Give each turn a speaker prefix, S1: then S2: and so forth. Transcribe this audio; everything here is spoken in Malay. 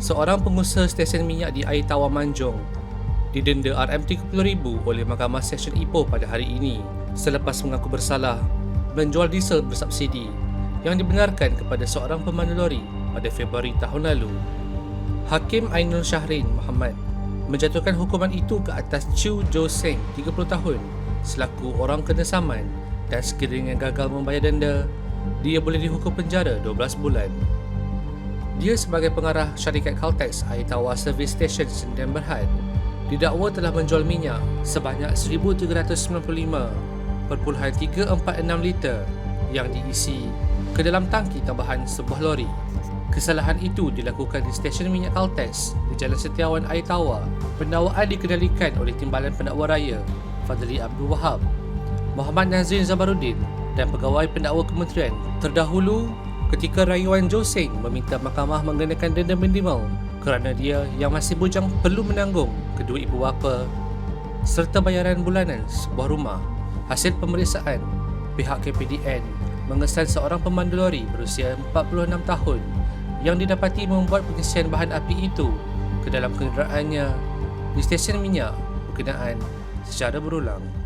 S1: seorang pengusaha stesen minyak di Air Tawar Manjung didenda RM30,000 oleh Mahkamah Session Ipoh pada hari ini selepas mengaku bersalah menjual diesel bersubsidi yang dibenarkan kepada seorang pemandu lori pada Februari tahun lalu. Hakim Ainul Syahrin Muhammad menjatuhkan hukuman itu ke atas Chu Jo Seng 30 tahun selaku orang kena saman dan sekiranya gagal membayar denda, dia boleh dihukum penjara 12 bulan. Dia sebagai pengarah syarikat Caltex Air Tawar Service Station Sdn Berhad didakwa telah menjual minyak sebanyak 1395.346 liter yang diisi ke dalam tangki tambahan sebuah lori. Kesalahan itu dilakukan di stesen minyak Caltex di Jalan Setiawan Air Tawar. Pendakwaan dikendalikan oleh Timbalan Pendakwa Raya Fadli Abdul Wahab, Muhammad Nazrin Zabaruddin dan pegawai pendakwa kementerian terdahulu ketika rayuan Joseng meminta mahkamah mengenakan denda minimal kerana dia yang masih bujang perlu menanggung kedua ibu bapa serta bayaran bulanan sebuah rumah. Hasil pemeriksaan, pihak KPDN mengesan seorang pemandu lori berusia 46 tahun yang didapati membuat pengisian bahan api itu ke dalam kenderaannya di stesen minyak berkenaan secara berulang.